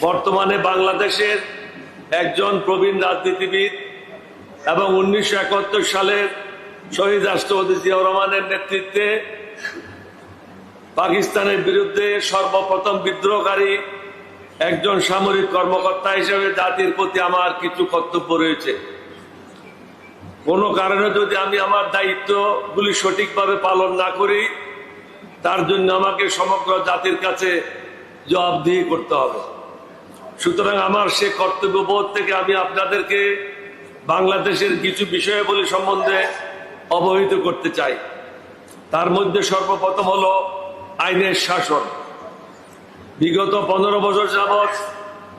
বর্তমানে বাংলাদেশের একজন প্রবীণ রাজনীতিবিদ এবং উনিশশো একাত্তর সালের শহীদ রাষ্ট্রপতি জিয়াউর রহমানের নেতৃত্বে পাকিস্তানের বিরুদ্ধে সর্বপ্রথম বিদ্রোহকারী একজন সামরিক কর্মকর্তা হিসেবে জাতির প্রতি আমার কিছু কর্তব্য রয়েছে। কোনো কারণে যদি আমি আমার দায়িত্বগুলি সঠিকভাবে পালন না করি, তার জন্য আমাকে সমগ্র জাতির কাছে জবাবদিহি করতে হবে। সুতরাং আমার সে কর্তব্যবোধ থেকে আমি আপনাদেরকে বাংলাদেশের কিছু বিষয়াবলী সম্বন্ধে অবহিত করতে চাই। তার মধ্যে সর্বপ্রথম হলো আইনের শাসন। বিগত পনেরো বছর যাবৎ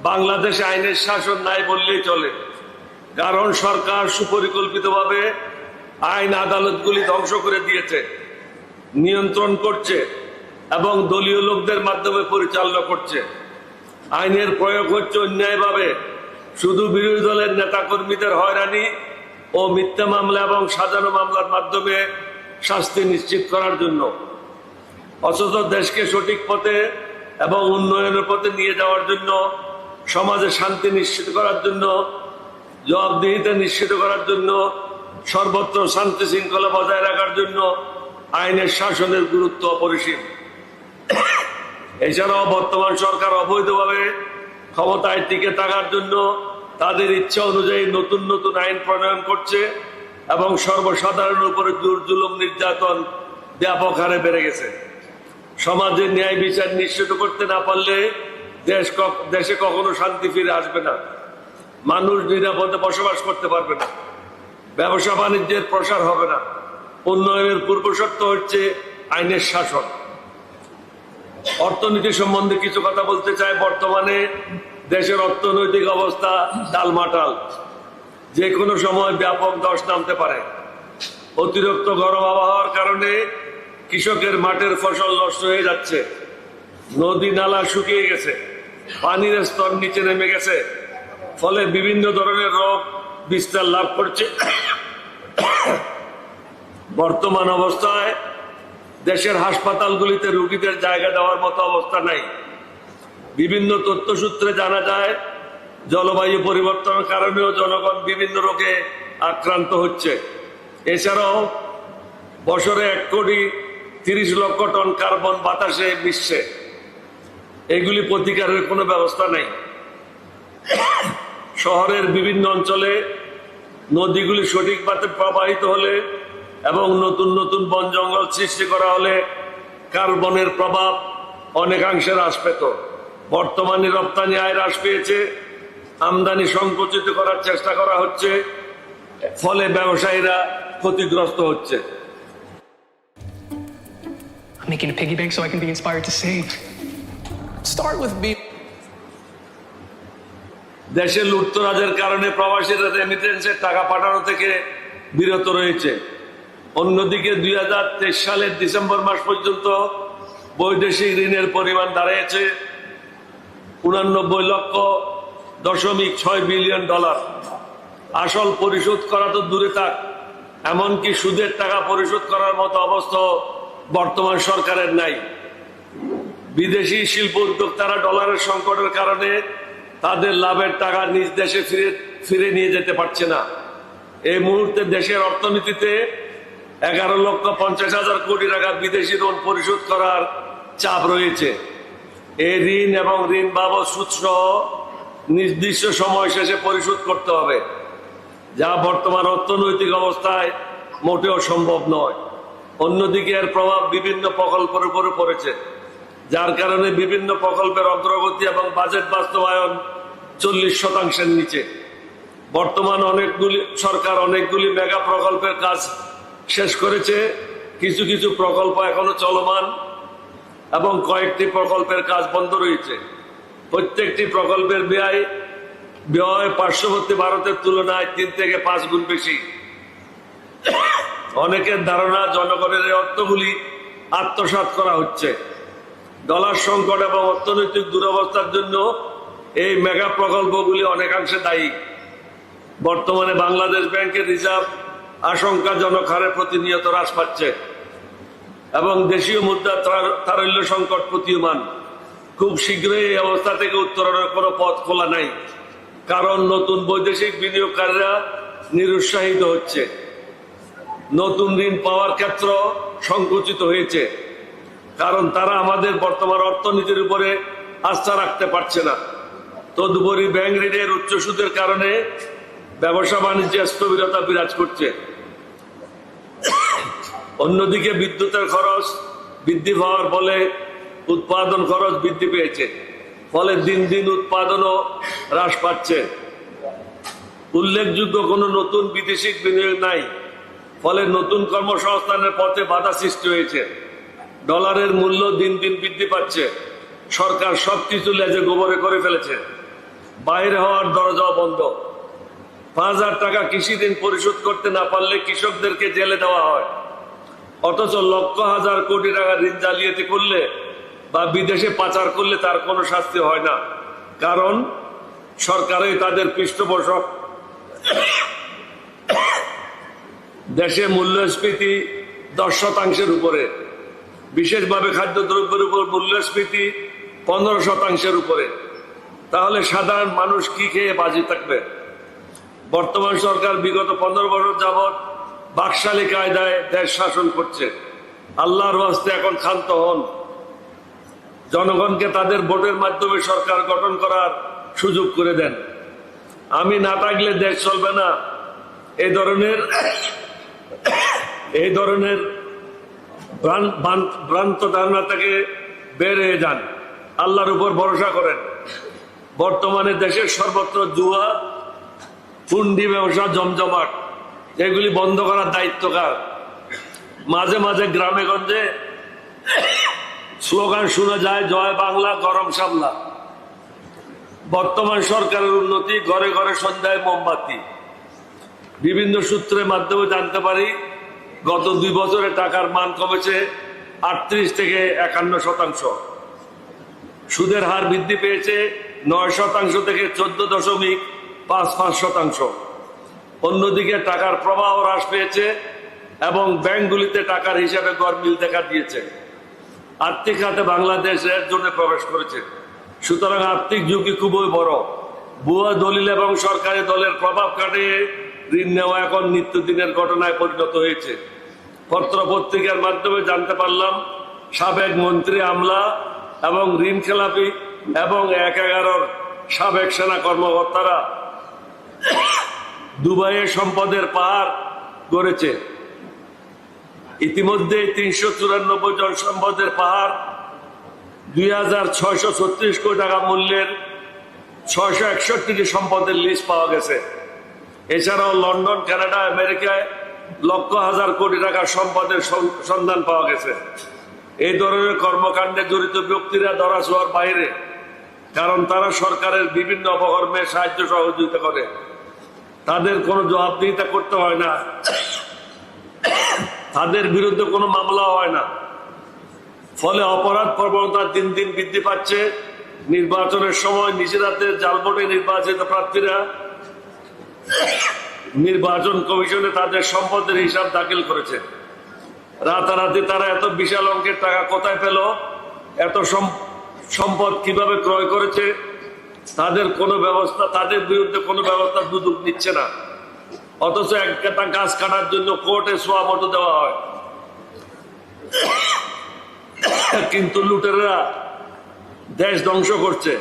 বাংলাদেশে আইনের শাসন নাই বললেই চলে। কারণ সরকার সুপরিকল্পিতভাবে আইন আদালতগুলি ধ্বংস করে দিয়েছে, নিয়ন্ত্রণ করছে এবং দলীয় লোকদের মাধ্যমে পরিচালনা করছে। আইনের প্রয়োগ হচ্ছে অন্যায়ভাবে। শুধু বিরোধী দলের নেতাকর্মীদের হয়রানি ও মিথ্যা মামলা এবং সাজানো মামলার মাধ্যমে শাস্তি নিশ্চিত করার জন্য। অথচ দেশকে সঠিক পথে এবং উন্নয়নের পথে নিয়ে যাওয়ার জন্য, সমাজে শান্তি নিশ্চিত করার জন্য, জবাবদিহিতা নিশ্চিত করার জন্য, সর্বত্র শান্তি শৃঙ্খলা বজায় রাখার জন্য আইনের শাসনের গুরুত্ব অপরিসীম। এছাড়াও বর্তমান সরকার অবৈধভাবে ক্ষমতায় টিকে থাকার জন্য তাদের ইচ্ছা অনুযায়ী নতুন নতুন আইন প্রণয়ন করছে এবং সর্বসাধারণের উপরে জোর নির্যাতন ব্যাপক হারে বেড়ে গেছে। সমাজের ন্যায় বিচার নিশ্চিত করতে না পারলে দেশ দেশে কখনো শান্তি ফিরে আসবে না। মানুষ নিরাপদে বসবাস করতে পারবে না। ব্যবসা বাণিজ্যের প্রসার হবে না। উন্নয়নের পূর্বশর্ত হচ্ছে আইনের শাসন। অর্থনীতি সম্বন্ধে কিছু কথা বলতে চাই। বর্তমানে দেশের অর্থনৈতিক অবস্থা ডালমাটাল। যে কোনো সময় ব্যাপক দশ নামতে পারে। অতিরিক্ত গরম আবহাওয়ার কারণে কৃষকের মাঠের ফসল নষ্ট হয়ে যাচ্ছে। নদী নালা শুকিয়ে গেছে। পানির স্তর নিচে নেমে গেছে। ফলে বিভিন্ন ধরনের রোগ বিস্তার লাভ করছে। বর্তমান অবস্থায় দেশের হাসপাতালগুলিতে রোগীদের জায়গা দেওয়ার মতো অবস্থা নাই। বিভিন্ন তথ্যসূত্রে জানা যায়, জলবায়ু পরিবর্তনের কারণেও জনগণ বিভিন্ন রোগে আক্রান্ত হচ্ছে। এছাড়াও বছরে এক কোটি তিরিশ লক্ষ টন কার্বন বাতাসে মিশছে। এগুলি প্রতিকারের কোনো ব্যবস্থা নেই। শহরের বিভিন্ন অঞ্চলে নদীগুলি সঠিকভাবে প্রবাহিত হলে এবং নতুন নতুন বন জঙ্গল সৃষ্টি করা হলে কার্বনের প্রভাব অনেকাংশে হ্রাস পেত। বর্তমানে রপ্তানি আয় হ্রাস পেয়েছে। আমদানি সংকুচিত করার চেষ্টা করা হচ্ছে। ফলে ব্যবসায়ীরা ক্ষতিগ্রস্ত হচ্ছে। I'm making a piggy bank so I can be inspired to save. Start with me. দেশে লুটতরাজের কারণে প্রবাসীরা রেমিটেন্সের টাকা পাঠানো থেকে বিরত রয়েছে। অন্যদিকে দুই হাজার তেইশ সালের ডিসেম্বর মাস পর্যন্ত বৈদেশিক ঋণের পরিমাণ দাঁড়িয়েছে উনানব্বই লক্ষ দশমিক ছয় বিলিয়ন ডলার। আসল পরিশোধ করা তো দূরে থাক, এমনকি সুদের টাকা পরিশোধ করার মতো অবস্থা বর্তমান সরকারের নাই। বিদেশি শিল্প উদ্যোক্তারা ডলারের সংকটের কারণে তাদের লাভের টাকা নিজ দেশে ফিরে ফিরে নিয়ে যেতে পারছে না। এই মুহূর্তে দেশের অর্থনীতিতে এগারো লক্ষ পঞ্চাশ হাজার কোটি টাকা বিদেশি ঋণ পরিশোধ করার চাপ রয়েছে। এই ঋণ এবং ঋণ বাবদ সহ নির্দিষ্ট সময় শেষে পরিশোধ করতে হবে, যা বর্তমান অর্থনৈতিক অবস্থায় মোটেও সম্ভব নয়। অন্যদিকে এর প্রভাব বিভিন্ন প্রকল্পের উপরে পড়েছে, যার কারণে বিভিন্ন প্রকল্পের অগ্রগতি এবং বাজেট বাস্তবায়ন চল্লিশ শতাংশের নিচে। বর্তমান অনেকগুলি, সরকার অনেকগুলি মেগা প্রকল্পের কাজ শেষ করেছে। কিছু কিছু প্রকল্প এখনও চলমান এবং কয়েকটি প্রকল্পের কাজ বন্ধ রয়েছে। প্রত্যেকটি প্রকল্পের ব্যয় ব্যয় পার্শ্ববর্তী ভারতের তুলনায় তিন থেকে পাঁচ গুণ বেশি। অনেকের ধারণা জনগণের এই অর্থগুলি আত্মসাৎ করা হচ্ছে। ডলার সংকট এবং অর্থনৈতিক দুরবস্থার জন্য এই মেগা প্রকল্পগুলি অনেকাংশে দায়ী। বর্তমানে বাংলাদেশ ব্যাংকের রিজার্ভ আশঙ্কাজনক হারে প্রতিনিয়ত হ্রাস পাচ্ছে। এবং দেশীয় মুদ্রা তার- তারল্য সংকট প্রতীয়মান। খুব শীঘ্রই এই অবস্থা থেকে উত্তরণের কোনো পথ খোলা নাই। কারণ নতুন বৈদেশিক বিনিয়োগকারীরা নিরুৎসাহিত হচ্ছে। নতুন ঋণ পাওয়ার ক্ষেত্র সংকুচিত হয়েছে। কারণ তারা আমাদের বর্তমান অর্থনীতির উপরে আস্থা রাখতে পারছে না। তদুপরি ব্যাংক ঋণের উচ্চ সুদের কারণে ব্যবসা বাণিজ্যে স্থবিরতা বিরাজ করছে। অন্যদিকে বিদ্যুতের খরচ বৃদ্ধি পাওয়ার ফলে উৎপাদন খরচ বৃদ্ধি পেয়েছে। ফলে দিন দিন উৎপাদনও হ্রাস পাচ্ছে। উল্লেখযোগ্য কোনো নতুন বিদেশি বিনিয়োগ নাই। ফলে নতুন কর্মসংস্থানের পথে বাধা সৃষ্টি হয়েছে। ডলারের মূল্য দিন দিন বৃদ্ধি পাচ্ছে। সরকার সবকিছু লেজে গোবরে করে ফেলেছে। বাইরে হওয়ার দরজাও বন্ধ। পাঁচ হাজার টাকা কৃষি ঋণ পরিশোধ করতে না পারলে কৃষকদেরকে জেলে দেওয়া হয়। অথচ লক্ষ হাজার কোটি টাকা ঋণ জালিয়াতি করলে বা বিদেশে পাচার করলে তার কোনো শাস্তি হয় না। কারণ সরকারই তাদের পৃষ্ঠপোষক। দেশে মূল্যস্ফীতি দশ শতাংশের উপরে। বিশেষভাবে খাদ্যদ্রব্যের উপর মূল্যস্ফীতি পনেরো শতাংশের উপরে। তাহলে সাধারণ মানুষ কি খেয়ে বাজি থাকবে? বর্তমান সরকার বিগত পনেরো বছর যাবৎ বাকশালী কায়দায় দেশ শাসন করছে। আল্লাহর হস্তে এখন ক্ষান্ত হন। জনগণকে তাদের ভোটের মাধ্যমে সরকার গঠন করার সুযোগ করে দেন। আমি না থাকলে দেশ চলবে না। এই ধরনের এই ধরনের ভ্রান- ভ্রান- ভ্রান্ত ধারণা থেকে বের হয়ে যান। আল্লাহর উপর ভরসা করেন। বর্তমানে দেশের সর্বত্র জুয়া পুন্ডি ব্যবসা জমজমাট। এগুলি বন্ধ করার দায়িত্ব কার? মাঝে মাঝে গ্রামে গঞ্জে স্লোগান শোনা যায়, জয় বাংলা, গরম সামলা। বর্তমান সরকারের উন্নতি, ঘরে ঘরে সন্ধ্যায় মোমবাতি। বিভিন্ন সূত্রের মাধ্যমে জানতে পারি, গত দুই বছরে টাকার মান কমেছে আটত্রিশ থেকে একান্ন শতাংশ। সুদের হার বৃদ্ধি পেয়েছে নয় শতাংশ থেকে চোদ্দ দশমিক পাঁচ পাঁচ শতাংশ। অন্যদিকে টাকার প্রবাহ হ্রাস পেয়েছে এবং ব্যাংকগুলিতে টাকার হিসাবে গরমিল দেখা দিয়েছে। আর্থিক খাতে বাংলাদেশ এর জন্য প্রবেশ করেছে। সুতরাং আর্থিক ঝুঁকি খুবই বড়। ভুয়া দলিল এবং সরকারি দলের প্রভাব কাটিয়ে ঋণ নেওয়া এখন নিত্যদিনের ঘটনায় পরিণত হয়েছে। পত্র পত্রিকার মাধ্যমে জানতে পারলাম, সাবেক মন্ত্রী আমলা এবং ঋণ খেলাপি এবং এক এগারোর সাবেক সেনা কর্মকর্তারা দুবাইয়ে সম্পদের পাহাড় গড়েছে ইতিমধ্যে তিনশো চুরানব্বই জন সম্পদের পাহাড় দুই হাজার ছয়শো ছত্রিশ কোটি টাকা মূল্যের ছয়শো একষট্টিটি সম্পদের লিস্ট পাওয়া গেছে। এছাড়াও লন্ডন, কানাডা, আমেরিকায় লক্ষ হাজার কোটি টাকা সম্পদের সন্ধান পাওয়া গেছে। এই ধরনের কর্মকাণ্ডে জড়িত ব্যক্তিরা ধরা ছোঁয়ার বাইরে, কারণ তারা সরকারের বিভিন্ন অপকর্মে সাহায্য সহযোগিতা করে। তাদের কোনো জবাবদিহিতা করতে হয় না। তাদের বিরুদ্ধে কোনো মামলা হয় না। ফলে অপরাধ প্রবণতা দিন দিন বৃদ্ধি পাচ্ছে। নির্বাচনের সময় নিজেরাতে জালবোটে নির্বাচিত প্রার্থীরা নির্বাচন কমিশনে তাদের সম্পদের হিসাব দাখিল করেছে। রাতারাতি তারা এত বিশাল অঙ্কের টাকা কোথায় পেল? এত সম- সম্পদ কীভাবে ক্রয় করেছে? তাদের কোনো ব্যবস্থা, তাদের বিরুদ্ধে কোনো ব্যবস্থা দুদক নিচ্ছে না। অথচ একটা গাছ কাটার জন্য কোর্টে সোয়া মতো দেওয়া হয়। কিন্তু লুটেরা দেশ ধ্বংস করছে।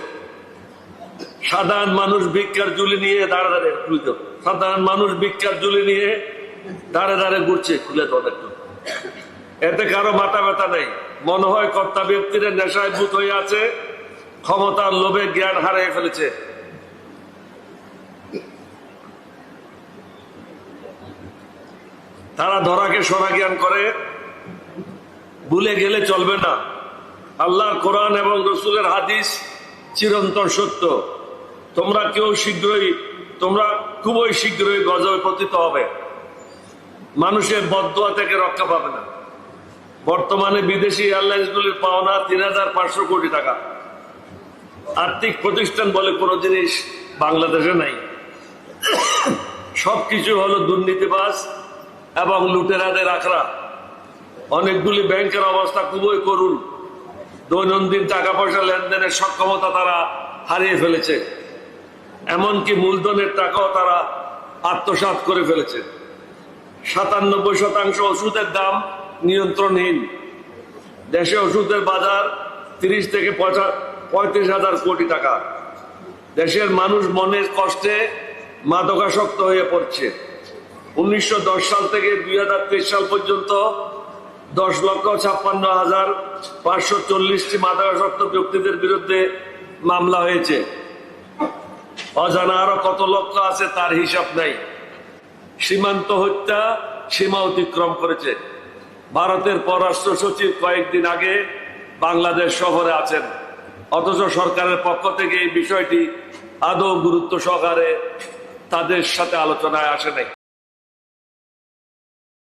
সাধারণ মানুষ ভিক্ষার জুলি নিয়ে দাঁড়ে দাঁড়ে খুলে সাধারণ মানুষ ভিক্ষার জুলি নিয়ে দাঁড়ে দাঁড়ে ঘুরছে খুলে একটু এতে কারও মাথা ব্যথা নেই। মনে হয় কর্তা ব্যক্তিরা নেশায় ভূত হয়ে আছে। ক্ষমতার লোভে জ্ঞান হারিয়ে ফেলেছে। তারা ধরাকে সরা জ্ঞান করে, ভুলে গেলে চলবে না। আল্লাহর কোরআন এবং রসুলের হাদিস চিরন্তন সত্য। তোমরা কেউ শীঘ্রই, তোমরা খুবই শীঘ্রই গজবে পতিত হবে। মানুষের বদয়া থেকে রক্ষা পাবে না। বর্তমানে বিদেশি এয়ারলাইন্সগুলির পাওনা তিন হাজার পাঁচশো কোটি টাকা। আর্থিক প্রতিষ্ঠান বলে কোনো জিনিস বাংলাদেশে নাই। সবকিছু হলো দুর্নীতিবাজ এবং লুটেরাদের আখড়া। অনেকগুলি ব্যাংকের অবস্থা খুবই করুণ। দৈনন্দিন টাকা পয়সা লেনদেনের সক্ষমতা তারা হারিয়ে ফেলেছে। এমনকি মূলধনের টাকাও তারা আত্মসাৎ করে ফেলেছে। সাতানব্বই শতাংশ ওষুধের দাম নিয়ন্ত্রণহীন। দেশে ওষুধের বাজার তিরিশ থেকে পঁয়ত্রিশ হাজার কোটি টাকা। দেশের মানুষ মনের কষ্টে মাদকাসক্ত হয়ে পড়ছে। উনিশশো দশ সাল থেকে দুই সাল পর্যন্ত দশ লক্ষ ছাপ্পান্ন হাজার পাঁচশো চল্লিশটি মাদকাসক্ত ব্যক্তিদের বিরুদ্ধে মামলা হয়েছে। অজানা আরও কত লক্ষ আছে তার হিসাব নাই। সীমান্ত হত্যা সীমা অতিক্রম করেছে। ভারতের পররাষ্ট্র সচিব কয়েকদিন আগে বাংলাদেশ শহরে আছেন। অথচ সরকারের পক্ষ থেকে এই বিষয়টি আদৌ গুরুত্ব সহকারে তাদের সাথে আলোচনায় আসে নাই।